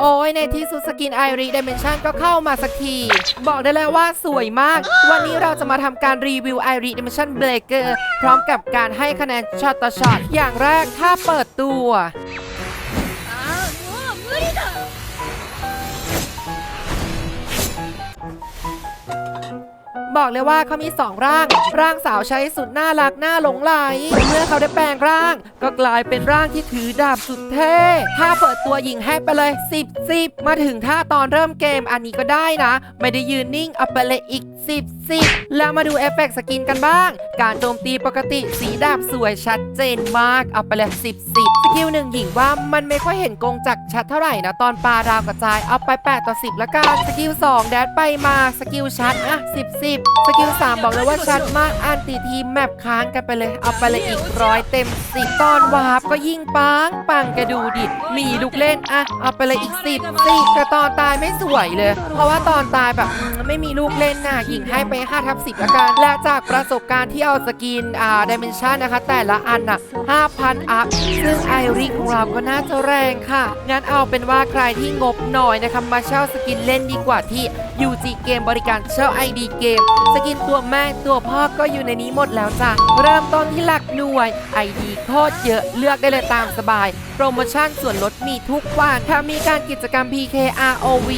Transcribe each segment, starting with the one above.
โอ้ยในที่สุดสกินไอรีดิเมนชันก็เข้ามาสักที บอกได้เลยว่าสวยมาก วันนี้เราจะมาทำการรีวิวไอรีดิเมนชันเบรกเกอร์พร้อมกับการให้คะแนนช็อตต่อช็อตอย่างแรกถ้าเปิดตัว บอกเลยว่าเขามี 2 ร่าง ร่างสาวใช้สุดน่ารักน่าหลงไหล เมื่อเขาได้แปลงร่าง ก็กลายเป็นร่างที่ถือดาบสุดเท่ถ้าเปิดตัวหญิงให้ไปเลย 10 10 มาถึงท่าตอนเริ่มเกมอันนี้ก็ได้นะ ไม่ได้ยืนนิ่งเอาไปเลยอีก 10 10 แล้วมาดูเอฟเฟกต์สกินกันบ้าง การโจมตีปกติสีดาบสวยชัดเจนมากเอาไปเลย 10 10สกิลหนึ่งหญิงว่ามันไม่ค่อยเห็นกงจักชัดเท่าไหร่นะตอนปลาดาวกระจายเอาไป8ต่อ10ละกันสกิล2แดดไปมาสกิลชัดอะ10 10 สกิล 3 บอกเลยว่าชัดมากอันตีทีมแมปค้างกันไปเลย เอาไปเลยอีกร้อยเต็ม10ตอนวาร์ปก็ยิ่งปังปังกระดูดิมีลูกเล่นอะเอาไปเลยอีก 10 10แต่ตอนตายไม่สวยเลย เพราะว่าตอนตายแบบไม่มีลูกเล่นน่ะหญิงให้ไป5ทับ10ละกัน และจากประสบการณ์ที่เอาสกินอ่าดิเมนชันนะคะ แต่ละอันน่ะ5,000 อัพ ซึ่งไอริของเราก็น่าจะแรงค่ะ งั้นเอาเป็นว่าใครที่งบหน่อยนะคะมาเช่าสกินเล่นดีกว่าที่ UG เกมบริการเช่า ID เกม สกินตัวแม่ตัวพ่อก็อยู่ในนี้หมดแล้วจ้ะเริ่มต้นที่หลักหน่วย ID โคตรเยอะเลือกได้เลยตามสบาย โปรโมชั่นส่วนลดมีทุกวันถ้ามีการกิจกรรม PK ROV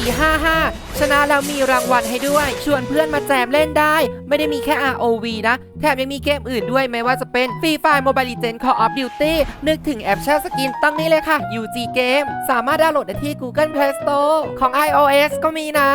55 ชนะแล้วมีรางวัลให้ด้วย ชวนเพื่อนมาแจมเล่นได้ ไม่ได้มีแค่ ROV นะ แถมยังมีเกมอื่นด้วยไม่ว่าจะเป็น Free Fire Mobile Legends Call of Duty นึกถึงแอปแช่สกินตั้งนี้เลยค่ะ UG Game สามารถดาวน์โหลดได้ที่ Google Play Store ของ iOS ก็มีนะ